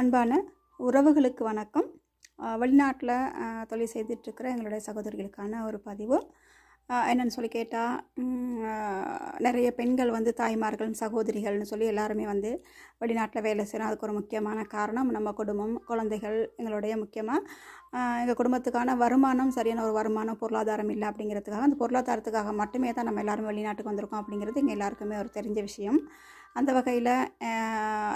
அன்பான உறவுகளுக்கு வணக்கம். வெளிநாட்டில் தொழில் செய்துட்ருக்கிற எங்களுடைய சகோதரிகளுக்கான ஒரு பதிவு. என்னென்னு சொல்லி கேட்டால் நிறைய பெண்கள் வந்து தாய்மார்கள் சகோதரிகள்னு சொல்லி எல்லாருமே வந்து வெளிநாட்டில் வேலை செய்கிறோம் அதுக்கு ஒரு முக்கியமான காரணம் நம்ம குடும்பம் குழந்தைகள் எங்களுடைய முக்கியமாக எங்கள் குடும்பத்துக்கான வருமானம் சரியான ஒரு வருமானம் பொருளாதாரம் இல்லை அப்படிங்கிறதுக்காக அந்த பொருளாதாரத்துக்காக மட்டுமே தான் நம்ம எல்லாருமே வெளிநாட்டுக்கு வந்திருக்கோம் அப்படிங்கிறது எங்கள் எல்லாருக்குமே ஒரு தெரிஞ்ச விஷயம். அந்த வகையில்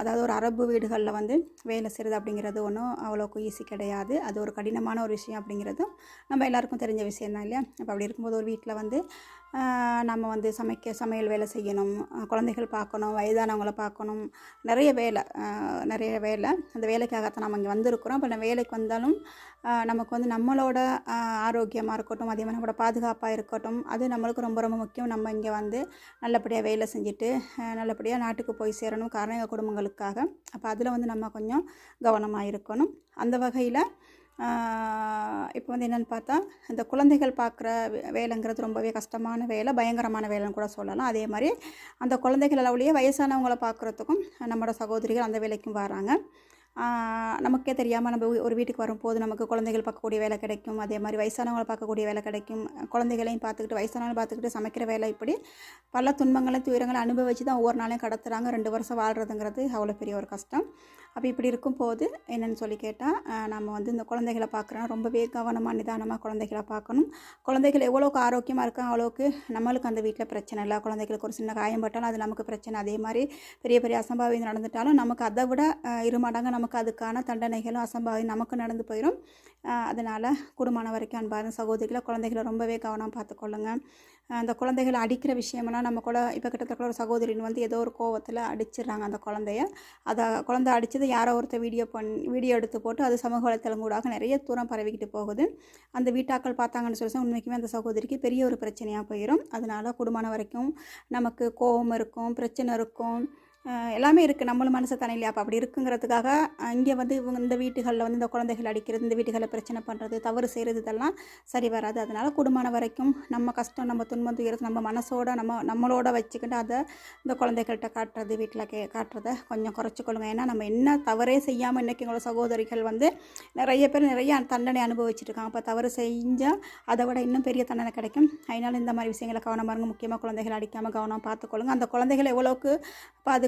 அதாவது ஒரு அரபு வீடுகளில் வந்து வேலை செய்கிறது அப்படிங்கிறது ஒன்றும் அவ்வளோக்கு ஈஸி கிடையாது. அது ஒரு கடினமான ஒரு விஷயம் அப்படிங்கிறதும் நம்ம எல்லாருக்கும் தெரிஞ்ச விஷயம் தான் இல்லையா? அப்போ அப்படி இருக்கும்போது ஒரு வீட்டில் வந்து நம்ம வந்து சமைக்க சமையல் வேலை செய்யணும் குழந்தைகள் பார்க்கணும் வயதானவங்களை பார்க்கணும். நிறைய வேலை நிறைய வேலை. அந்த வேலைக்காகத்தான் நம்ம இங்கே வந்திருக்கிறோம். அப்போ நம்ம வேலைக்கு வந்தாலும் நமக்கு வந்து நம்மளோட ஆரோக்கியமாக இருக்கட்டும் அதே மாதிரி நம்மளோட பாதுகாப்பாக இருக்கட்டும் அது நம்மளுக்கு ரொம்ப ரொம்ப முக்கியம். நம்ம இங்கே வந்து நல்லபடியாக வேலை செஞ்சுட்டு நல்லபடியாக நாட்டுக்கு போய் சேரணும் காரணம் எங்கள் குடும்பங்களுக்காக. அப்போ அதில் வந்து நம்ம கொஞ்சம் கவனமாக இருக்கணும். அந்த வகையில் இப்போ வந்து என்னென்னு பார்த்தா இந்த குழந்தைகள் பார்க்குற வே- வேலைங்கிறது ரொம்பவே கஷ்டமான வேலை பயங்கரமான வேலைன்னு கூட சொல்லலாம். அதே மாதிரி அந்த குழந்தைகள் அளவுலேயே வயசானவங்கள பார்க்குறதுக்கும் நம்மளோட சகோதரிகள் அந்த வேலைக்கும் வராங்க. நமக்கே தெரியாமல் நம்ம ஒரு வீட்டுக்கு வரும்போது நமக்கு குழந்தைகள் பார்க்கக்கூடிய வேலை கிடைக்கும். அதே மாதிரி வயசானவங்களை பார்க்கக்கூடிய வேலை கிடைக்கும். குழந்தைகளையும் பார்த்துக்கிட்டு வயசானவங்களை பார்த்துக்கிட்டு சமைக்கிற வேலை இப்படி பல துன்பங்களை துயரங்களை அனுபவித்து தான் ஒவ்வொரு நாளையும் கடத்துகிறாங்க ரெண்டு வருஷம் வாழ்கிறதுங்கிறது அவ்வளோ பெரிய ஒரு கஷ்டம். அப்போ இப்படி இருக்கும்போது என்னென்னு சொல்லி கேட்டால் நம்ம வந்து இந்த குழந்தைகளை பார்க்குறோம். ரொம்பவே கவனமாக நிதானமாக குழந்தைகளை பார்க்கணும். குழந்தைகள் எவ்வளோக்கு ஆரோக்கியமாக இருக்காங்க அவ்வளோக்கு நம்மளுக்கு அந்த வீட்டில் பிரச்சனை இல்லை. குழந்தைகளுக்கு ஒரு சின்ன காயம் பட்டாலும் அது நமக்கு பிரச்சனை. அதே மாதிரி பெரிய பெரிய அசம்பாவிதம் நடந்துட்டாலும் நமக்கு அதை விட அஹ், இரு மடங்கு நமக்கு அதுக்கான தண்டனைகளும் அசம்பாவிதம் நமக்கு நடந்து போயிடும் அதனால் கூடுமான வரைக்கும் அன்பான சகோதரிகளை குழந்தைகளை ரொம்பவே கவனம் பார்த்துக்கொள்ளுங்க. அந்த குழந்தைகளை அடிக்கிற விஷயம்னா நம்ம கூட இப்போ கிட்டத்தட்ட ஒரு சகோதரின் வந்து ஏதோ ஒரு கோவத்தில் அடிச்சிடுறாங்க அந்த குழந்தைய. அதை குழந்தை அடித்தது யாரோ ஒருத்தர் வீடியோ பண் வீடியோ எடுத்து போட்டு அது சமூக வலைத்தளம் கூடாக நிறைய தூரம் பரவிக்கிட்டு போகுது. அந்த வீட்டாக்கள் பார்த்தாங்கன்னு சொல்லி உண்மைக்குமே அந்த சகோதரிக்கு பெரிய ஒரு பிரச்சனையாக போயிடும் அதனால குடும்பம் வரைக்கும் நமக்கு கோபம் இருக்கும் பிரச்சனை இருக்கும். எல்லாமே இருக்குது நம்மளும் மனசு தானே இல்லையா அப்போ அப்படி இருக்குங்கிறதுக்காக இங்கே வந்து இவங்க இந்த வீட்டுகளில் வந்து இந்த குழந்தைகள் அடிக்கிறது இந்த வீட்டுகளில் பிரச்சனை பண்ணுறது தவறு செய்கிறது இதெல்லாம் சரி வராது. அதனால் குடும்பம் வரைக்கும் நம்ம கஷ்டம் நம்ம துன்பம் துயரத்தை நம்ம மனசோட நம்ம நம்மளோட வச்சுக்கிட்டு அதை இந்த குழந்தைகள்கிட்ட காட்டுறது வீட்டில் கே காட்டுறதை கொஞ்சம் குறைச்சிக்கொள்ளுங்க. ஏன்னா நம்ம என்ன தவறே செய்யாமல் இன்றைக்கி எங்களோட சகோதரிகள் வந்து நிறைய பேர் நிறைய தண்டனை அனுபவிச்சிருக்காங்க. அப்போ தவறு செஞ்சால் அதை விட இன்னும் பெரிய தண்டனை கிடைக்கும். அதனால் இந்த மாதிரி விஷயங்களை கவனமாக இருங்க. முக்கியமாக குழந்தைகள் அடிக்காமல் கவனம் பார்த்துக்கொள்ளுங்க. அந்த குழந்தைகள் எவ்வளோக்கு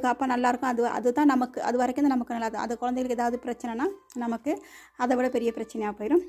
பாதுகாப்பாக நல்லாயிருக்கும் அது அதுதான் நமக்கு அது வரைக்கும் தான் நமக்கு நல்லா அது குழந்தைகளுக்கு ஏதாவது பிரச்சனைனா நமக்கு அதை விட பெரிய பிரச்சனையாக போயிடும்